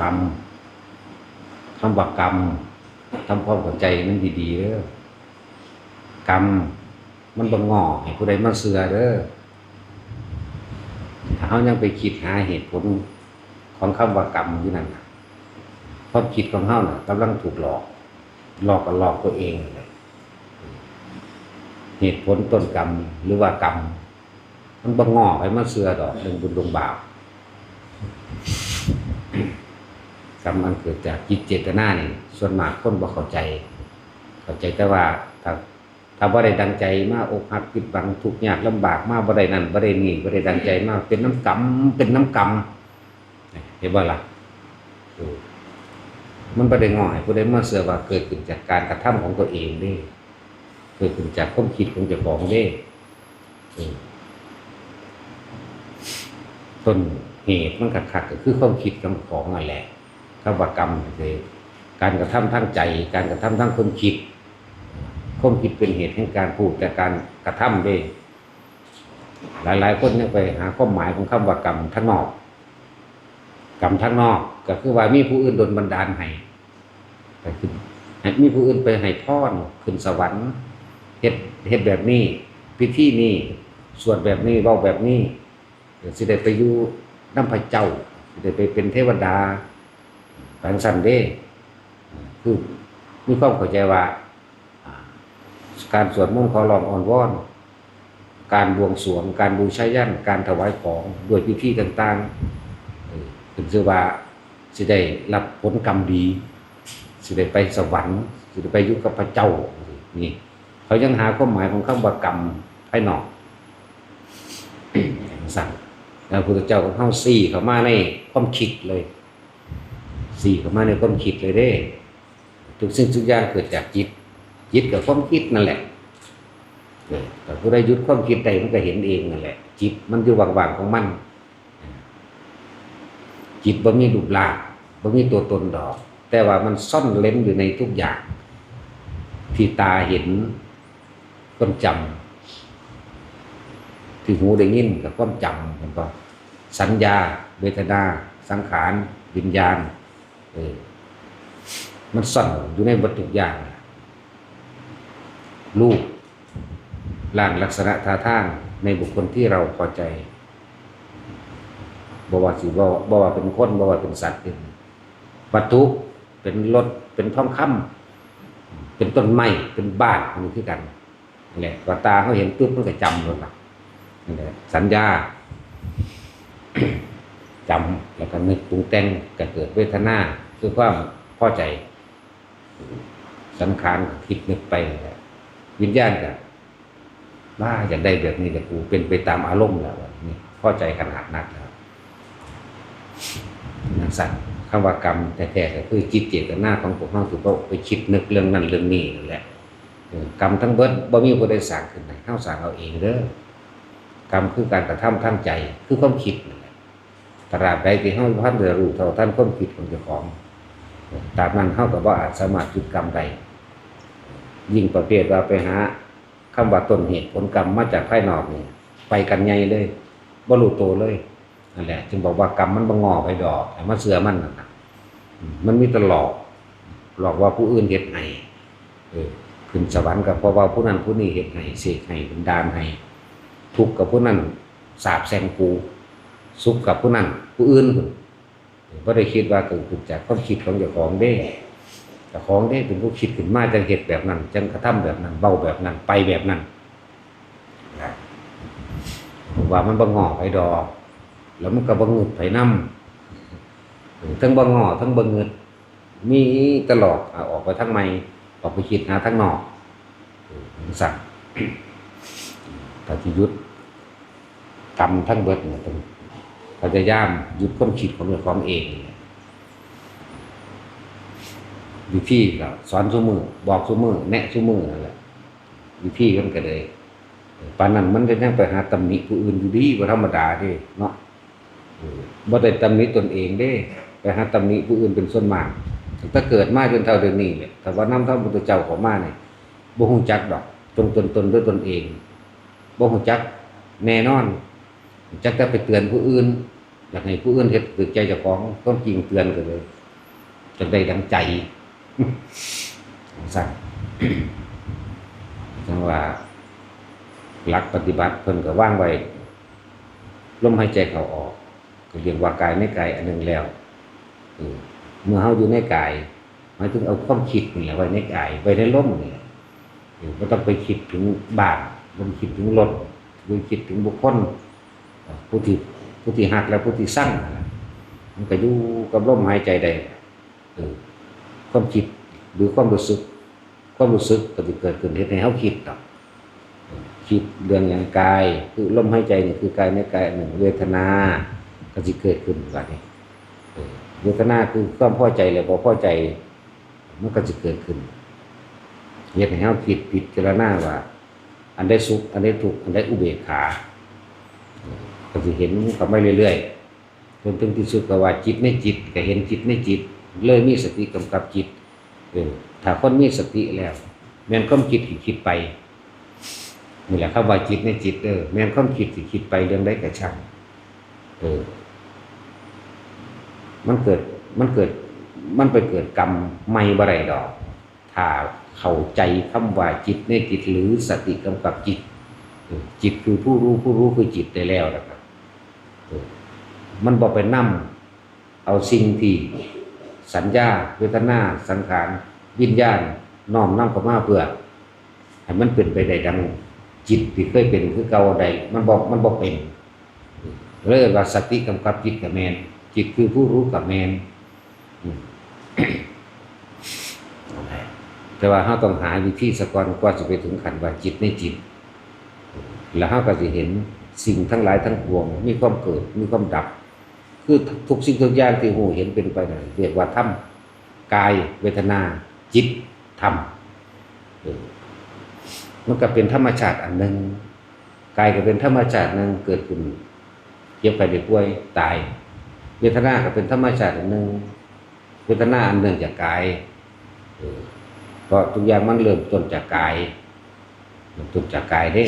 กรรมคำว่ากรรมทำความเข้าใจมันดีๆเด้อกรรมมันบังงอให้ผู้ใดมาเสือเด้อถ้าเขายังไปคิดหาเหตุผลของคำว่ากรรมอยู่นั่นะความคิดของเขาน่ะกำลังถูกหลอก หลอกกับหลอกตัวเองเลยเหตุผลต้นกรรมหรือว่ากรรมมันบังงอให้มาเสือดอกเรื่องบุญลงบาป กรรมมันเกิดจากจิตเจตนาเนี่ยส่วนมากคนบ่เข้าใจ เข้าใจแต่ว่าถ้าถ้าบ่ได้ดังใจมากอกหักผิดหวังทุกข์ยากลำบากมากบ่ได้นั่นบ่ได้นี่บ่ได้ดังใจมากเป็นน้ำกรรมเป็นน้ำกรรมเห็นบ่ล่ะเออมันบ่ได้ง่อยผู้ใดมาเสือว่าเกิดขึ้นจากการกระทำของตัวเองเด้ เกิดขึ้นจากความคิดของเจ้าของเด้ต้นเหตุมันขัดๆก็คือความคิดของของนั่นแหละ คำว่ากรรมคือการกระทำทั้งใจ การกระทำทั้งความคิดความคิดเป็นเหตุแห่งการพูดแต่การกระทำเด้วยหลาย ๆ คนยังไปหาความหมายของคำว่ากรรมทั้งนอก กรรมทั้งนอกก็คือว่ามีผู้อื่นโดลบันดาลให้ไปขึ้นมีผู้อื่นไปให้พรขึ้นสวรรค์เฮ็ดเฮ็ดแบบนี้ พิธีนี้สวดแบบนี้เว้าแบบนี้เสิได้ไปอยู่น้ำพระเจ้าสิได้ไปเป็นเทวดา แปลงสันเด้คือมีความเข้าใจว่า การสวดมนต์ขอร้องอ่อนวอนการบวงสรวง การบูชายันการถวายของด้วยพิธีต่างๆเออเป็นชื่อว่าสิได้รับผลกรรมดี สิได้ไปสวรรค์สิได้ไปอยุคกับพระเจ้านี่ เขายังหาความหมายของคำว่ากรรมภายนอกสั่งแล้วพระพุทธเจ้าก็เข้าซี่เข้ามาในความคิดเลย สี่เข้ามาในความคิดเลยเด้ทุกสิ่งทุกอย่างเกิดจากจิต จิตกับความคิดนั่นแหละเออแต่ผู้ใดหยุดความคิดใดมันก็เห็นเองนั่นแหละ จิตมันอยู่ว่างๆของมัน จิตบ่มีรูปร่างบ่มีตัวตนดอก แต่ว่ามันซ่อนเล้นอยู่ในทุกอย่าง ที่ตาเห็นความจำที่หูได้ยินกับความจำเห็นปะสัญญา เวทนา สังขาร วิญญาณ มันซ่อนอยู่ในวัตถุกอย่างรูปร่างลักษณะท่าทางในบุคคลที่เราพอใจบว่าสิบ่บ่ว่าเป็นคนบว่าเป็นสัตว์เป็นวัตถุเป็นรถเป็นทองคำเป็นต้นไม้เป็นบ้านมันคือกันนั่แหละว่าตาเขาเห็นปุ๊บมันก็จำเลยล่ะนั่แหละสัญญาจำแล้วก็นึกปรุงแต่งก็เกิดเวทนา คือความพอใจ สังขารคิดนึกไปนั่แหละวิญญาณก็ว่าอยากได้แบบนี้แต่กูเป็นไปตามอารมณ์แล้วนี่พอใจขนาดนักแล้วนักสั่นคำว่ากรรมแท้ๆก็คือจิตเจตนาของพวกเราถือว่าไปคิดนึกเรื่องนั้นเรื่องนี้นั่แหละกรรมทั้งเบิดบ่มีผู้ใดสั่งขึ้นให้เฮาสั่งเอาเองเด้อกรรมคือการกระทำทั้งใจคือความคิดนะตราบใดที่เฮาพันเดือรู้เท่าท่านความคิดของเจ้าของ ตาบนั้นเฮาก็บ่อาจสามารถหยุดกรรมใดยิ่งประเภทว่าไปหาคำว่าต้นเหตุผลกรรมมาจากภายนอกนี่ไปกันใหญ่เลยบ่รู้ตัวเลยนั่นแหละ จึงบอกว่ากรรมมันบ่งอไปดอกแต่มันเสือมันนะมันมีตลอกหลอกว่าผู้อื่นเฮ็ดให้เออขึ้นสวรรค์ก็เพราะว่าผู้นั้นผู้นี้เฮ็ดให้เสกให้เป็นดานให้ทุกข์กับผู้นั้นสาบแช่งกูสุขกับผู้นั้นผู้อื่น พุ่นบ่ได้คิดว่าเกิดขึ้นจากความคิดของเจ้าของเด้เจ้าของเด้เป็นผู้คิดขึ้นมาจังเฮ็ดแบบนั้นจังกระทำแบบนั้นเว้าแบบนั้น ไปแบบนั้นว่ามันบ่งอไปดอก แล้วมันก็บ่งึดไปน้ำทั้งบ่งอทั้งบ่งึดมีตลอดออกไปทั้งในออกไปคิดหาทั้งนอกสั่งถ้าที่หยุดกรรมทั้งเบิดเนี่ยต้อง พยายามหยุดความคิดของเจ้าของเองวิธีก็สอนซุมือ บอกซุมือ แนะซุมือนั่นแหละวิธีกันก็เลยปานนั้นมันจะยังไปหาตำหนิผู้อื่นอยู่ดีว่าธรรมดาด้เนาะบ่ได้ตำหนิตนเองเด้ ไปหาตำหนิผู้อื่นเป็นส่วนมากถ้าเกิดมาจนเท่าเดี๋ยวนี้เนี่ยแต่ว่าน้ำเท่าพุทธเจ้าของมาเนี่ยบ่ฮู้จักดอก จงตนตนด้วยตนเองบ่ฮู้จักแน่นอนจักจะไปเตือนผู้อื่น อยากให้ผู้อื่นเฮ็ดตึกใจเจ้าของความจริงเตือนกันเลยจะได้ดังใจสั่นจังว่าหลักปฏิบัติเพิ่นก็ว่างไว้ลมหายใจเขาออก ก็เรียกว่ากายในกายอันหนึ่งแล้วเมื่อเฮาอยู่ในกายหมายถึงเอาความคิดนี่แหละไว้ในกายไว้ในลมนี่แหละเออบ่ต้องไปคิดถึงบ้านบ่ต้องคิดถึงรถบ่คิดถึงบุคคลผู้ที่ ผู้ที่หักและผู้ที่สร้างนั่นล่ะมันก็อยู่กับลมหายใจได้ความคิดหรือความรู้สึก ความรู้สึกก็จะเกิดขึ้นเฮ็ดให้เฮาคิดต่อคิดเรื่องอย่างกาย คือลมหายใจนี่คือกายในกายหนึ่งเวทนาก็จะเกิดขึ้นว่านี้เวทนาคือความพอใจแล้วบ่พอใจมันก็จะเกิดขึ้นเฮ็ดให้เฮาคิดพิจรณาว่า อันใดสุข อันใดทุกข์อันใดอุเบกขา ก็จะเห็นเข้ามาเรื่อยๆจนถึงที่สุดก็ว่าจิตในจิตก็เห็นจิตในจิต เลยมีสติกำกับจิตเออถ้าคนมีสติแล้วแม่นความคิดที่คิดไปนี่แหละคำว่าจิตในจิตเออแม่นความคิดที่คิดไปเรื่องใดก็ช่างเออมันเกิดมันเกิดมันไปเกิดกรรมไม่บ่ได้ดอก ถ้าเข้าใจคำว่าจิตในจิตหรือสติกำกับจิต จิตคือผู้รู้ผู้รู้คือจิตได้แล้วนะครับ มันบอกไปนั่เอาสิ่งที่สัญญาเวทนาสังขารวิญญาณน้อมนำเข้ามาเพื่อให้มันเป็นไปได้ดังจิตที่เคยเป็นคือเก่าใดมันบอกมันบอกเป็นเรียกว่าสติกำกับจิตกับแมนจิตคือผู้รู้กับแมนแต่ว่าเราต้องหาวิธีสะกอนกว่าจะไปถึงขันว่าจิตในจิต แล้วเราก็จะเห็น สิ่งทั้งหลายทั้งปวง มีความเกิดมีความดับ คือทุกสิ่งทุกอย่างที่หูเห็นเป็นไปนั่นเรียกว่าธรรมกายเวทนาจิตธรรมมันก็เป็นธรรมชาติอันหนึ่งกายก็เป็นธรรมชาติหนึ่งเกิดขึ้นเจ็บไปเด็กป่วยตาย เวทนาก็เป็นธรรมชาติอันหนึ่งเวทนาอันหนึ่งจากกายเออเพราะทุกอย่างมันเริ่มต้นจากกายเริ่มต้นจากกายเด้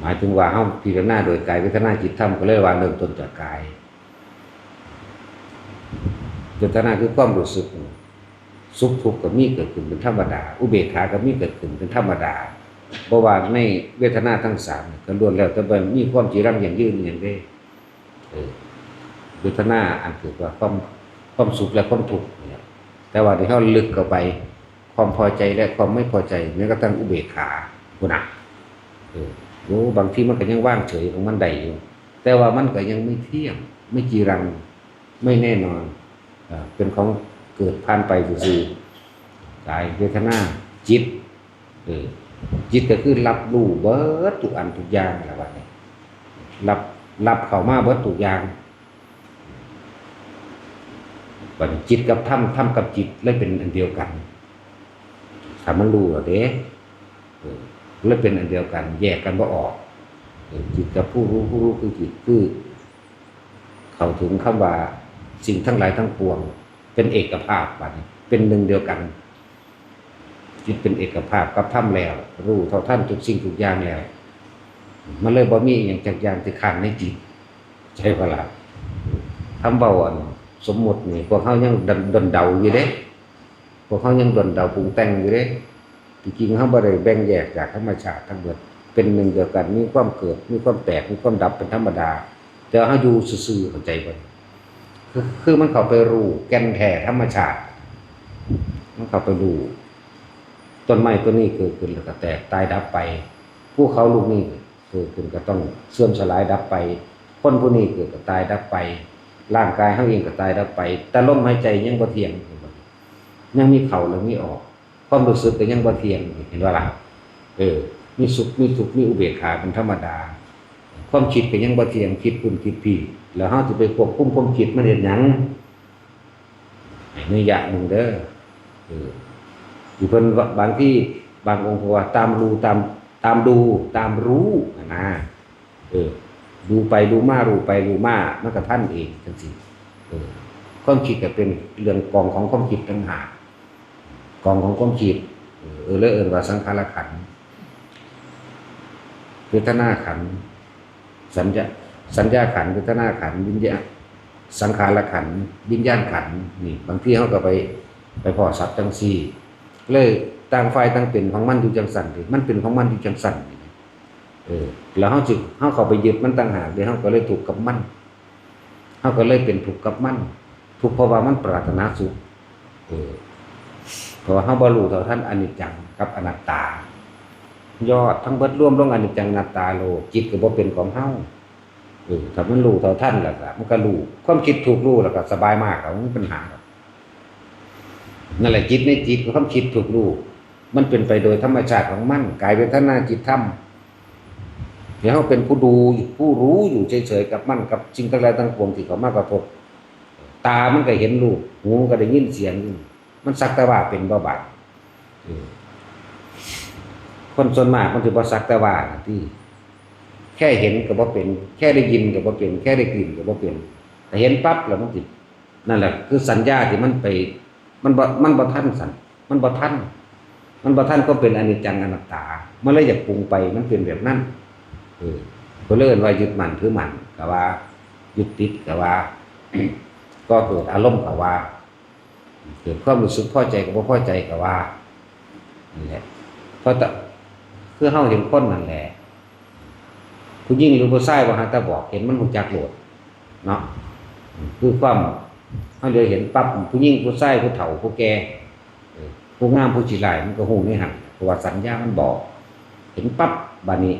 หมายถึงว่าเฮาพิจารณาโดยกายเวทนาจิตธรรมก็เลยว่าเริ่มต้นจากกายเวทนาคือความรู้สึกสุขทุกข์ก็มีเกิดขึ้นเป็นธรรมดา อุเบกขาก็มีเกิดขึ้นเป็นธรรมดาเพราะว่าในเวทนาทั้งสามก็ล้วนแล้วแต่ว่ามีความจีรังอย่างยืนอย่างได้เวทนาอันคือว่าความความสุขและความทุกข์เนี่ยแต่ว่าที่เขาลึกเข้าไป ความพอใจและความไม่พอใจแม้กระทั่งอุเบกขาคุณนะเออ โอ้บางทีมันก็ยังว่างเฉยของมันได้อยู่ แต่ว่ามันก็ยังไม่เที่ยง ไม่จีรัง ไม่แน่นอนเป็นของเกิดผ่านไปซื่อกายเวทนาจิตเออจิตก็คือรับรู้เบิดทุกอันทุกอย่างแหละว่าเนี่ยรับรับเข้ามาเบิดทุกอย่างบันจิตกับธรรมธรรมกับจิตเลยเป็นอันเดียวกันถามันรู้แล้วเด้อ และเป็นอันเดียวกัน แยกกันว่าออก จิตกับผู้รู้ผู้รู้คือจิตคือ เข้าถึงคำว่าสิ่งทั้งหลายทั้งปวง เป็นเอกภาพบัดนี้เป็นหนึ่งเดียวกัน จิตเป็นเอกภาพกับท่ามแล้ว รู้เท่าท่านทุกสิ่งทุกอย่างแล้วมันเลยบ่มีอย่างจากอย่างที่ขังในจิตใช่ปะล่ะคำเบาอ่อนสมมตินี่พวกเขายังดนดนเดาอยู่เด้พวกเขายังดนเดาปรุงแต่งอยู่เด้ จริงๆเขาบ่ได้แบ่งแยกจากธรรมชาติทั้งหมดเป็นหนึ่งเดียวกันมีความเกิดมีความแตกมีความดับเป็นธรรมดา แต่เขาอยู่ซื่อๆเข้าใจบ่คือคือมันเข้าไปรู้แก่นแท้ธรรมชาติมันเข้าไปรู้ต้นไม้ต้นนี้เกิดขึ้นแล้วก็แตกตายดับไปภูเขาลูกนี้เกิดขึ้นก็ต้องเสื่อมสลายดับไป คนผู้นี้เกิดก็ตายดับไปร่างกายเขาเองก็ตายดับไป แต่ลมหายใจยังบ่เที่ยงยังมีเข้าแล้วมีออก ความรู้สึกก็ยังบ่เที่ยงเห็นว่าล่ะเออ มีสุขมีทุกข์มีอุเบกขาเป็นธรรมดา ความคิดก็ยังบ่เที่ยงคิดพุ่นคิดพี่แล้วเฮาสิไปควบคุมความคิดมันเฮ็ดหยังให้นิยะหนึงเด้อเอออยู่เพิ่นบางที่บางองค์ว่าตามรู้ตามตามดูตามรู้นะเออ ดูไปดูมารู้ไปรู้มามันก็ท่านเองจังซี่เออความคิดก็เป็นเรื่องกองของความคิดต่างหาก กองของความคิดเออเออเลยเอินว่าสังขารขันธ์เวทนาขันสัญญาสัญญาขันธ์เวทนาขันวิญญาสังขารขันวิญญาณขันนี่บางทีเขาก็ไปไปพอสับจังซี่เลยต่างฝ่ายต่างเป็นของมันอยู่จังสันดิมันเป็นของมันอยู่จังสันนี่เออแล้วเขาจึงเขาเข้าไปยึดมันต่างหากเดี๋ยวเขาก็เลยถูกกับมันเขาก็เลยเป็นถูกกับมันถูกเพราะว่ามันปรารถนาสุขเออ เพราะว่าเขาบรรลุเท่าท่านอนิจจังกับอนัตตา ยอดทั้งเบิดร่วมลงอนิจจังอนัตตาโลจิตก็บ่เป็นของเฮาเออถ้ามันรู้เท่าท่านแล้วก็มันก็รู้ความคิดถูกรู้แล้วก็สบายมากแล้วมันมีปัญหาหรอกนั่นแหละจิตในจิตความคิดถูกรู้มันเป็นไปโดยธรรมชาติของมันกลายเป็นท่านาจิตธรรมเดี๋ยวเขาเป็นผู้ดูผู้รู้อยู่เฉยๆกับมันกับสิ่งทั้งหลายทั้งปวงที่เขามากระทบ ตามันก็เห็นรูปหูมันก็ได้ยินเสียงอยู่ มันสักแต่ว่าเป็นบ่บาดคนส่วนมากมันถือว่าสักแต่ว่าที่ แค่เห็นก็บ่เป็น แค่ได้ยินก็บ่เป็น แค่ได้กลิ่นก็บ่เป็น แต่เห็นปั๊บแล้วมันติดนั่นแหละ คือสัญญาที่มันไป มันบ่มันบ่ทันสันมันบ่ทันมันบ่ทันก็เป็นอนิจจังอนัตตามันเลยอยากปรุงไปมันเป็นแบบนั้นเออก็เลื่อนว่ายึดมันถือมันก็ว่ายึดติดก็ว่า ก็เกิดอารมณ์ก็ว่า เกิดความรู้สึกพอใจกับบ่อใจก็ว่านั่นแหละเพราะแต่คือเฮาเห็นคนนั่นแหละผู้ยิ่งหรือผู้ชายว่าหาแต่บอกเห็นมันหูจักโหลดเนาะคือความเฮาเลยเห็นปั๊บผู้ยิ่งผู้ชายผู้เฒ่าผู้แก่ผู้งามผู้จิไรมันก็หูในหันเพราะว่าสัญญามันบอก เห็นปั๊บบัดนี้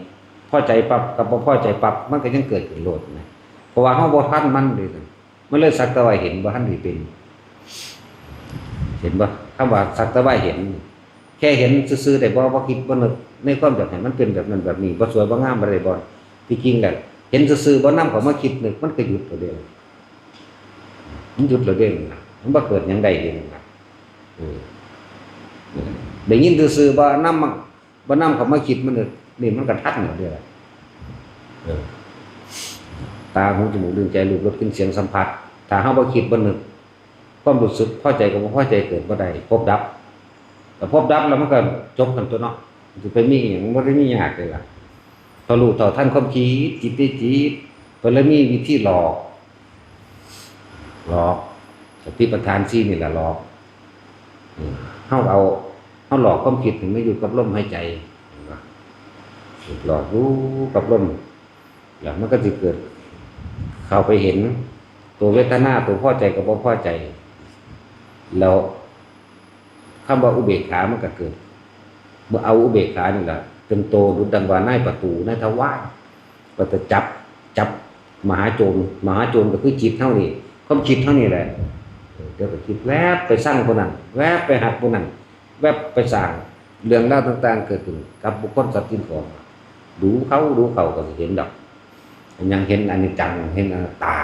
พอใจปั๊บกับบ่อใจปั๊บมันก็ยังเกิดขึ้นโหลดนะเพราะว่าเฮาบ่ทันมันเลยมันเลยสักแต่ว่าเห็นบ่าทันได้เป็น เห็นบ่คำว่าสักต่ว่าเห็น แค่เห็นซื่อๆได้บ่บ่าคิดบ่นึกในความอยากให้มันเป็นแบบนั้นแบบนี้บ่สวยบ่งามบ่ได้บ่ที่จริงแหล้วเห็นซื่อๆบ่นำเข้ามาคิดนึกมันก็หยุดตัวเดียวมันหยุดแล้วเด้งนะมันบ่เกิดหยังใดเด้งนะเอได้ยินซื่อๆบ่นำมาบ่นำเข้ามาคิดมันนึกนี่มันก็ทัดหมดเดียวล่ะเอตาหูจมูกลิ้นใจรูปรสกินเสียงสัมผัสถ้าเฮาบ่คิดบ่นึก ความรู้สึกพอใจกับบ่พอใจเกิดบ่ได้พบดับ แต่พบดับแล้วมันก็จบกันตัวเนาะจะไปมีอย่างไม่ได้มียากเลยล่ะพอรู้ต่อท่านความคิดจิตได้จิตเพิ่นเลยมีวิธีหลอกหลอกสติปัฏฐานซี่นี่แหละหลอกอืมเฮาเอาเฮาหลอกความคิดถึงไม่อยู่กับลมหายใจเห็นปะหลอกรู้กับลมแล้วมันก็จะเกิด เข้าไปเห็นตัวเวทนาตัวพอใจกับบ่พอใจ แล้วคำว่าอุเบกขามันก็เกิด เมื่อเอาอุเบกขานี่แหละเป็นโตดุดังว่าในประตูในทวารก็จะจับจับมหาโจรมหาโจรก็คือจิตเท่านี้ความคิดเท่านี้แหละเดี๋ยวก็คิดแวบไปสร้างคนนั้นแวบไปหักคนนั้นแวบไปสร้างเรื่องเล่าวต่างๆ เกิดขึ้นกับบุคคลสัตว์สิ่งของดูเขาดูเขาก็จะเห็นดอก ยังเห็นอันนี้จังเห็นตา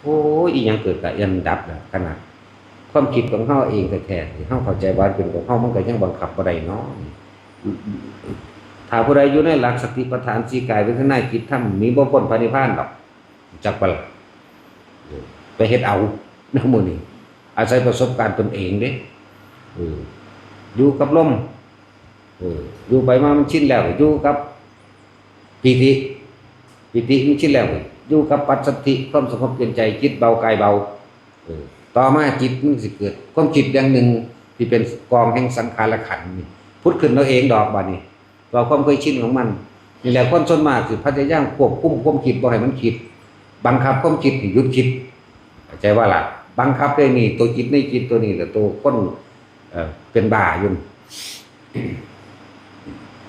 โอ้ยยังเกิดกับยันดับแล้วขนาด ความคิดของเฮาเองแท้ๆที่เฮาเข้าใจว่าเป็นของเฮามันก็ยังบังคับบ่ได้เนาะถ้าผู้ใดอยู่ในหลักสติปัฏฐานสีกายเวทนาจิตธรรมมีบ่พ้นพระนิพพานดอกจักบ่ล่ะไปเฮ็ดเอานำมื้อนี้อาศัยประสบการณ์ตนเองเด้ออยู่กับลมอยู่ไปมามันชินแล้วอยู่กับปิติปิติมันชินแล้วอยู่กับปัสสัทธิความสงบเย็นใจจิตเบากายเบาเออ ต่อมาจิตมันสิเกิดความจิตอย่างหนึ่งที่เป็นกองแห่งสังขารขันนี่พุทธขึ้นเราเองดอกบานี้เราความเคยชินของมันนี่แหละคนส่วนมากสิพยายามควบคุมความคิดบ่ให้มันคิด บังคับความคิดให้หยุดคิดเข้าใจว่าล่ะบังคับได้นี่ ตัวจิตในจิตตัวนี้แหละตัวคนเอ่อเป็นบ้าอยู่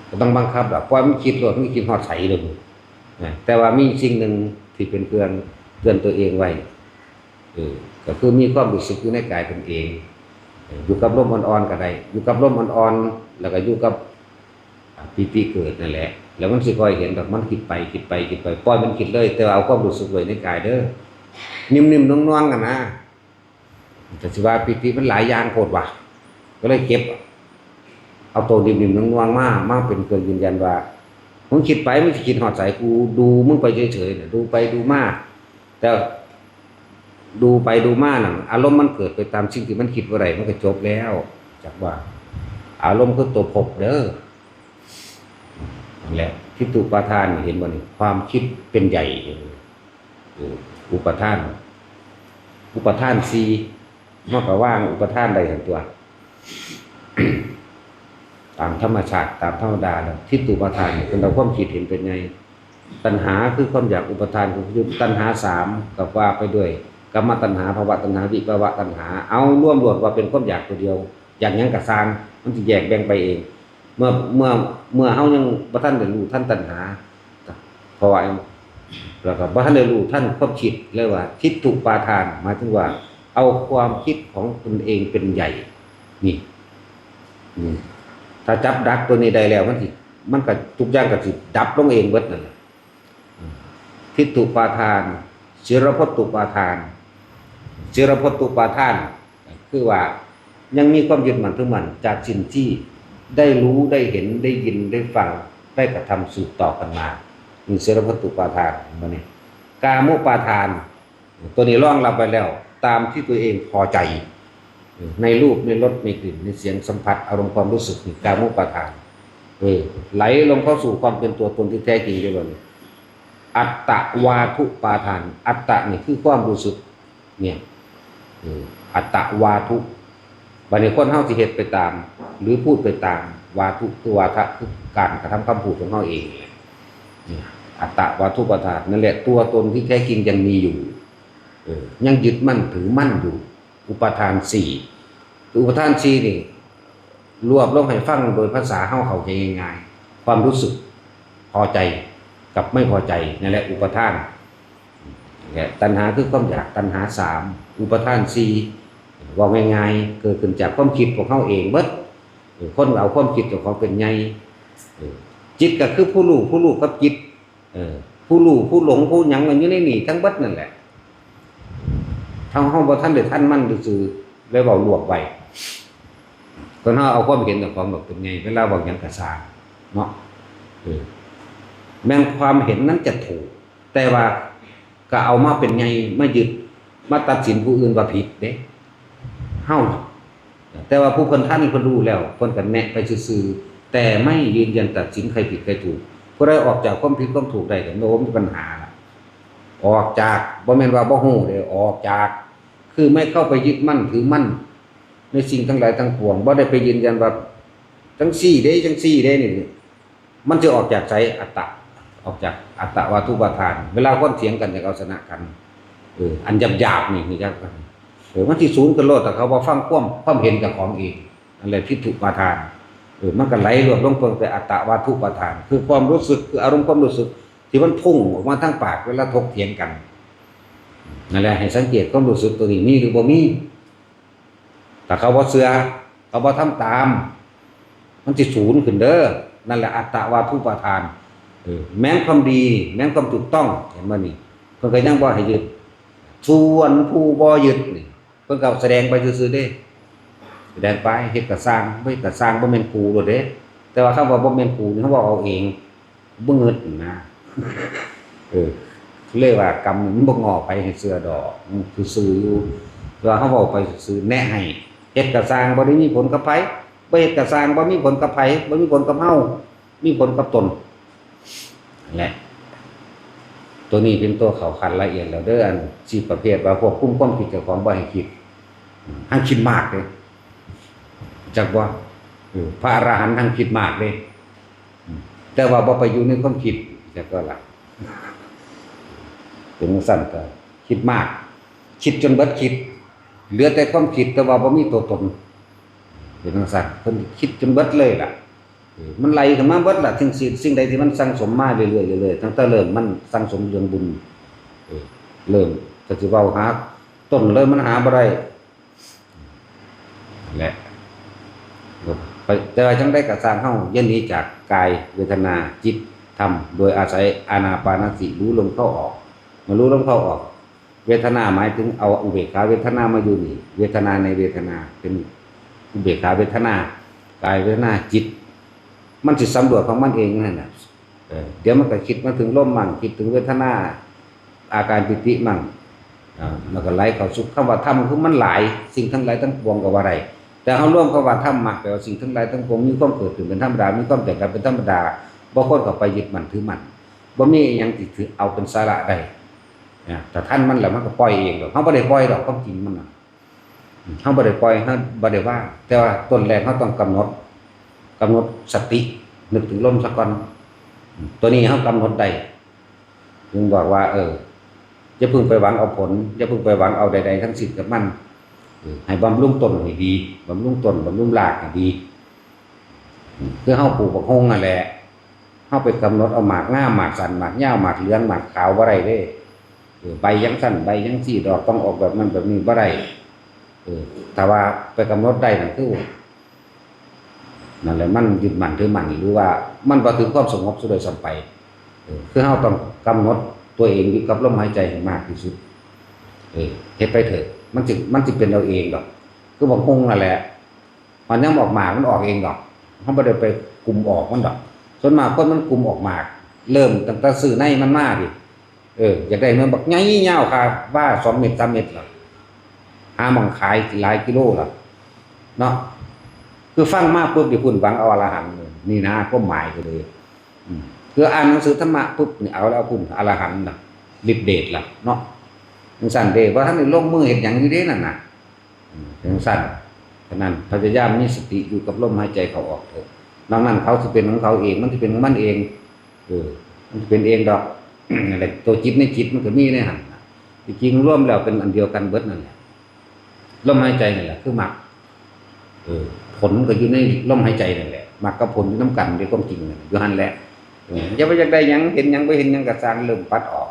ก็ต้องบังคับแบบปล่อยมันคิดโลดมันคิดฮอดใสเลยแต่ว่ามีสิ่งหนึ่งที่เป็นเตือนเตือนตัวเองไว้เออ ก็คือมีความรู้สึกอยู่ในกายตนเอง อยู่กับลมอ่อนๆก็ได้ อยู่กับลมอ่อนๆแล้วก็อยู่กับปีติเกิดนั่นแหละ แล้วมันสิคอยเห็นแบบมันคิดไปคิดไปคิดไปปล่อยมันคิดเลย แต่เอาความรู้สึกไว้ในกายเด้อนิ่มๆน่วงๆกันนะแต่สิว่าปีติมันหลายอย่างโคตรว่ะก็เลยเก็บ เอาตัวนิ่มๆน่วงๆมากมากเป็นเครื่องยืนยันว่ามึงคิดไปมึงคิดหอดใส่กูดูมึงไปเฉยๆเนี่ยดูไปดูมาก แต่ ดูไปดูมาหน่ะอารมณ์มันเกิดไปตามสิ่งที่มันคิดว่าไรมันก็จบแล้วจากว่า อารมณ์คือตัวภพเด้อนั่นแหละทิฏฐุปาทานเห็นบ่นี่ความคิดเป็นใหญ่อออุปทาน อุปทานสีมากกว่าว่างอุปทานใดทั้งตัวตามธรรมชาติตามธรรมดาแล้วทิฏฐุปาทานเนี่ยเป็นเราความคิดเห็นเป็นไงตัณหาคือความอยากอุปทานคือตัณหาสามกับว่าไปด้วย กรรมตัณหาภาวะตัณหาวิภาวะตัณหา เอาร่วมรวมว่าเป็นความอยากตัวเดียว อยากยังกระซางมันจะแยกแบ่งไปเอง เมื่อเมื่อเมื่อเฮายังบ่ท่านได้รู้ท่านตัณหาเพราว่าแล้วก็บ่ท่านได้รู้ท่านความคิดเรียกว่าทิฏฐุปาทานหมายถึงว่า เอาความคิดของตนเองเป็นใหญ่นี่อืมถ้าจับดักตัวนี้ได้แล้วมันสิมันก็ทุกอย่างก็สิดับลงเองเบิดนั่นแหละทิฏฐุปาทานศิรพตตุปาทาน ศิรพตุปาทาน คือว่ายังมีความยึดมั่นถือมั่นจากสิ่งที่ได้รู้ได้เห็นได้ยินได้ฟังได้กระทำสืบต่อกันมามีศิรพตุปาทานมาเนี่ยกามุปาทาน ตัวนี้ร่องรับไปแล้ว ตามที่ตัวเองพอใจ ในรูปในรสในกลิ่นในเสียงสัมผัสอารมณ์ความรู้สึกกามุปาทานเออไหลลงเข้าสู่ความเป็นตัวตนที่แท้จริงได้เลยอัตตะวาทุปาทาน อัตตะนี่คือความรู้สึกเนี่ย อัตตะวาทุบัดนี้คนเฮาสิเฮ็ดไปตาม หรือพูดไปตาม วาทุคือวาทะคือการกระทำคำพูดของเฮาเองอัตตะวาทุปทานนั่นแหละตัวตนที่แท้จริงยังมีอยู่เอยังยึดมั่นถือมั่นอยู่ อุปทานสี่อุปทานสี่นี่รวบลงให้ฟังโดยภาษาเฮาเขาใจง่ายๆความรู้สึกพอใจกับไม่พอใจนั่นแหละอุปทานเนี่ยตัณหาคือความอยากตัณหาสาม อุปทานสี่ว่าง่ายๆเกิดขึ้นจากความคิดของเฮาเองเบิดคนเอาความคิดของเขาเป็นไงจิตก็คือผู้รู้ผู้รู้กับจิตผู้รู้ผู้หลงผู้หยังมันอยู่ในนี่ทั้งเบิดนั่นแหละทางห้องบ่ท่านเดือท่านมั่นซื่อเลยเว้าลวกไว้คนเฮาเอาความเห็นกับความแบบเป็นไงเวลาบอกยังกระซางเนาะแม้ความเห็นนั้นจะถูก แต่ว่าก็เอามาเป็นไงมายึด มาตัดสินผู้อื่นว่าผิดเด้เฮาแต่ว่าผู้คนท่านเพิ่นรู้แล้วเพิ่นก็แนะไปซื่อแต่ไม่ยืนยันตัดสินใครผิดใครถูกผู้ใดออกจากความผิดความถูกได้ก็โน้มปัญหาละออกจากบ่แม่นว่าบ่ฮู้เด้อออกจาก คือไม่เข้าไปยึดมั่นถือมั่น ในสิ่งทั้งหลายทั้งปวงบ่ได้ไปยืนยันว่าจังซี่เด้จังซี่เด้นี่มันจะออกจากใจอัตตะออกจากอัตตะวาทุปาทาน เวลาคนเถียงกันจะเอาชนะกัน เอออันหยาบๆนี่นี่จังเออมันที่ศูนย์กันโลดแต่เขาบ่ฟังความความเห็นกับของเองอันแหละทิฏฐุปาทานเออมันก็ไหลรวมลงเพิ่งไปอัตตะวาทุปาทาน คือความรู้สึกคืออารมณ์ความรู้สึก ที่มันพุ่งออกมาทั้งปากเวลาถกเถียงกันนั่นแหละให้สังเกตความรู้สึกตัวนี้มีหรือบ่มีแต่เขาบ่เสือเขาบ่ทำตาม มันสิศูนย์ขึ้นเด้อนั่นแหละอัตตวาทุปาทานเออแม้นความดี แม้นความถูกต้องเห็นบ่นี่เพิ่นก็ยังบ่ให้ยึด ส่วนผู้บ่ยึดนี่เพิ่นก็แสดงไปซื่อๆเด้ แสดงไปเฮ็ดก็สร้างบ่เฮ็ดก็สร้างบ่แม่นกูโลดเด้ แต่ว่าคำว่าบ่แม่นกูนี่เขาบอกเอาเองบ่เงิดนะเออเรียกว่ากรรมมันบ่งอไปให้เสือดอกคือซื้ออยู่ว่าเขาบอกไปซื้อแนะให้เฮ็ดกระสร้างบ่ได้มีผลกับไผบ่เฮ็ดกระสร้างบ่มีผลกับไผบ่มีผลกับเฮามีผลกับตนนั่นแหละ ตัวนี้เป็นตัวเขาคันละเอียดแล้วเด้ออันสี่ประเภทว่าควบคุมความคิดเจ้าของบ่ให้คิดห้ามคิดมากเลยจักว่าพระอรหันต์ทั้งคิดมากเลยแต่ว่าบ่ไปอยู่ในความคิดแต่ก็ละถึงสั้นก็คิดมาก คิดจนเบิดคิด เหลือแต่ความคิดแต่ว่าบ่มีตัวตนเป็นจังซั่นเพิ่นคิดจนเบิดเลยล่ะ มันไหลขึ้นมาเบิดละสิ่งสิ่งสิ่งใดที่มันสั่งสมมาเรื่อยๆเรื่อยๆตั้งแต่เริ่มมันสั่งสมเรื่องบุญเริ่มก็สิเว้าหาต้นเริ่มมันหาบ่ได้แหละไปแต่ว่าจังได้กระสร้างเฮาเย็นนี้จากกายเวทนาจิตธรรมโดยอาศัยอานาปานสติรู้ลมเข้าออกมารู้ลมเข้าออก เวทนาหมายถึงเอาอุเบกขาเวทนามาอยู่นี่ เวทนาในเวทนาเป็นอุเบกขาเวทนากายเวทนาจิต มันสิสำรวจของมันเองนั่นน่ะเออเดี๋ยวมันก็คิดมาถึงลมมั่งคิดถึงเวทนาอาการปิติมั่งอ่าแล้วก็ไหลเข้าสุขคำว่าธรรมคือมันหลาย สิ่งทั้งหลายทั้งปวงก็ว่าไร แต่เขาร่วมกับว่าธรรมะแปลว่าสิ่งทั้งหลายทั้งปวงมีความเกิดขึ้นเป็นธรรมดามีความแตกดับเป็นธรรมดาบางคนก็ไปยึดมันถือมันบ่มีอิหยังที่ถือเอาเป็นสาระได้นะแต่ท่านมันแล้วมันก็ปล่อยเองดอกเฮาบ่ได้ปล่อยดอกความจริงมันน่ะเฮาบ่ได้ปล่อยเฮาบ่ได้ว่า แต่ว่าต้นแรกเฮาต้องกำหนด กำหนดสติ นึกถึงลมซะก่อน ตัวนี้เฮากำหนดได้จึงบอกว่า เอออย่าพิ่งไปหวังเอาผลอย่าพิ่งไปหวังเอาใด ๆ ทั้งสิ้นกับมันให้บำรุงต้นให้ดีบำรุงต้นบำรุงรากให้ดีคือเฮาปลูกบักฮงนั่นแหละเข้าไปกำหนดเอาหมากง่าหมากสันหมากย่าหมากเหลืองหมากขาวบ่ไรเด้อใบยังสั้นใบยังสี่ดอกต้องออกแบบนั้นแบบนี้บ่ไรเออแต่ว่าไปกำหนดได้นั่นคือ นั่นแหละมันยึดมั่นถือมั่นหรือว่ามันบ่ถึงความสงบสุดโดยสัมไปคือเฮาต้องกำหนดตัวเองอยู่กับลมหายใจให้มากที่สุดเออเฮ็ดไปเถอะมันจึมันจึเป็นเราเองดอกคือบอกคงนั่นแหละมันยังบอกหมากมันออกเองดอกเฮาบ่ได้ไปกลุ่มออกมันดอก ส่วนมากคนมันกลุ่มออกมากเริ่มตั้งแต่ซื้อในมันมาดิเอออยากได้เงินบักไงเงาวค่ะว่าสองเม็ดสามเม็ดหรอห้ามองขายหลายกิโลหรอเนาะ คือฟังมากปุ๊บเดี๋ยวคุณหวังเอาอรหันต์นี่นะก็หมายก็เลยคืออ่านหนังสือธรรมะปุ๊บนี่เอาแล้วคุณอรหันต์นะฤทธิเดชล่ะเนาะจังสั่นเดว่าท่านในโลงมือเห็นอย่างนี้เด้นั่นนะอืมจังสั่นฉะนั้นพยายามมีสติอยู่กับลมหายใจเขาออกเถอะนอกนั้นเขาจะเป็นของเขาเอง มันจะเป็นของมันเองเออมันจะเป็นเองดอกอะไรตัวจิตในจิตมันก็มีในหันน่จริงร่วมแล้วเป็นอันเดียวกันเบิดนั่นแหละลมหายใจนั่แหละคือมรรคเออ ผลก็อยู่ในลมหายใจนั่นแหละมรรคกับผลน้ำกันเดียความจริงอยู่หันแหละเอย่าไปอยากได้ยังเห็นยังไปเห็นยังกระสร้างเริ่มปัดออก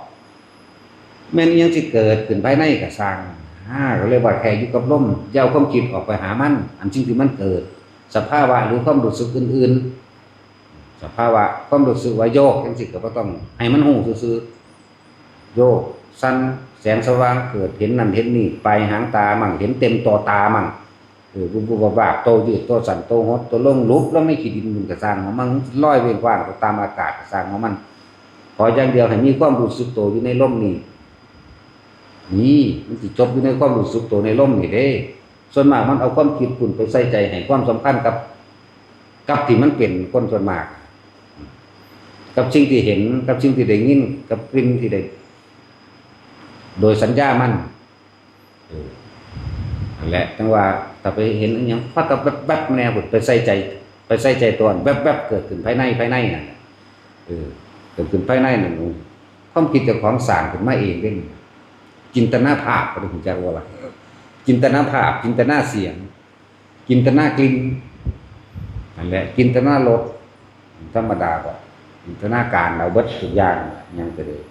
แม่นยังสิเกิดขึ้นภายในกระสร้างอ่าก็เรียกว่าแค่อยู่กับลมอย่าความคิดออกไปหามันอันจริงที่มันเกิด สภาวะหรือความรู้สึกอื่น ๆ สภาวะความรู้สึกว่าโยกจังสิก็ต้องให้มันหูซื่อโยกสั้นแสงสว่างเกิดเห็นนั่นเห็นนี่ไปหางตามั่งเห็นเต็มตัวตามั่ง เออบุบบุบบบาบโตยืดโตสั่นโตหดโตลงลุกแล้วไม่ขีดินมันกระสางของมันลอยเวียงว่างตามอากาศกระสางของมันขออย่างเดียวให้มีความรู้สึกตัวอยู่ในลมนี่นี่มันสิจบอยู่ในความรู้สึกตัวในลมนี่เด้ ส่วนมากมันเอาความคิดคุณไปใส่ใจให้ความสำคัญกับ กับที่มันเป็นคนส่วนมาก กับสิ่งที่เห็นกับสิ่งที่ได้ยินกับกลิ่นที่ได้โดยสัญญามันนั่นแหละจังว่า ถ้าไปเห็นอหยังฟัดกับแวบๆแนวบุดไปใส่ใจ ไปใส่ใจตัวแวบๆเกิดขึ้นภายในภายในนั่นแหละเออเกิดขึ้นภายในนั่นความคิดจ้าของสางขึ้นมาเองเด้จินตนาภาพก็ได้ถึงจะว่าล่ะจินตนาภาพ จินตนาเสียง จินตนากลิ่นนั่นแหละจินตนารสธรรมดาก็จินตนาการเราเบิดทุกอย่างอยังไปเลย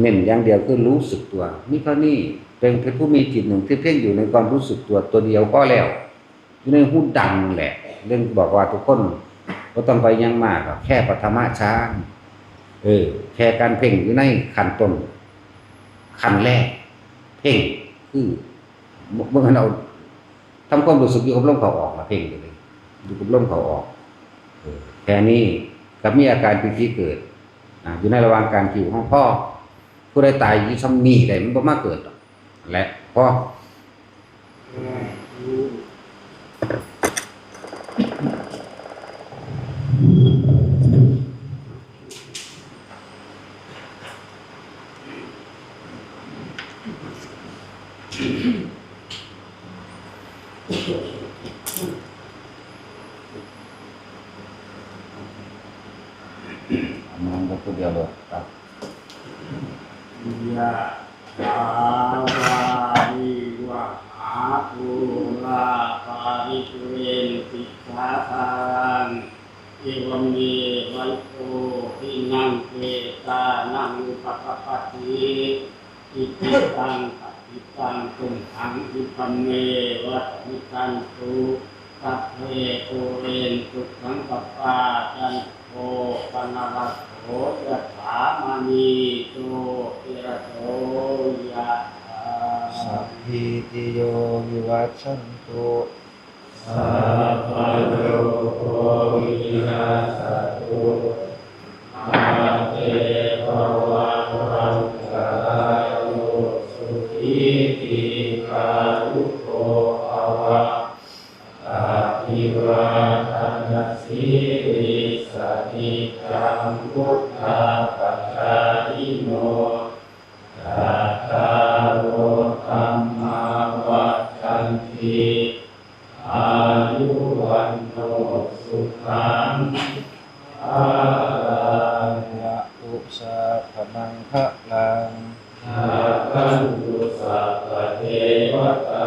เน้นอย่างเดียวคือรู้สึกตัว นี่เขานี่ เป็นเป็นผู้มีจิตหนึ่งที่เพ่งอยู่ในความรู้สึกตัวตัวเดียวก็แล้วอยู่ในหุ้นดังแหละ เรื่องบอกว่าทุกคนก็ต้องไปยังมากหรอกแค่ปฐมฌานเออแค่การเพ่งอยู่ในขั้นต้นขั้นแรก เพ่งคือเมื่อเราทำความรู้สึกอยู่กับลมเขาออกละเพ่งเลยอยู่กับลมเขาออกแค่นี้กับมีอาการปิติเกิดอยู่ในระหว่างการคิวห้องพ่อผู้ใดตายอยู่ซ้ำนี่ได้มันบ่มาเกิดหรอก และพ่อ มันก็ตัวเดียวเลยครับ ยะถาวาริวะหาภูราภาริจุเรนติสาคารังเอวเมวันโตทินังเกตานังอุปปปปติอิติตังปฏิตังตุมหังอิปัมเมวัตมิตันตุสัพเพโตเรนตุสังกปปาจันโทปนาลโสยะถา มณีโตติระโตยะสัพพิติโยวิวัชชันตุสัพพะโลกวินาสตุอาเต สัพพเทวตา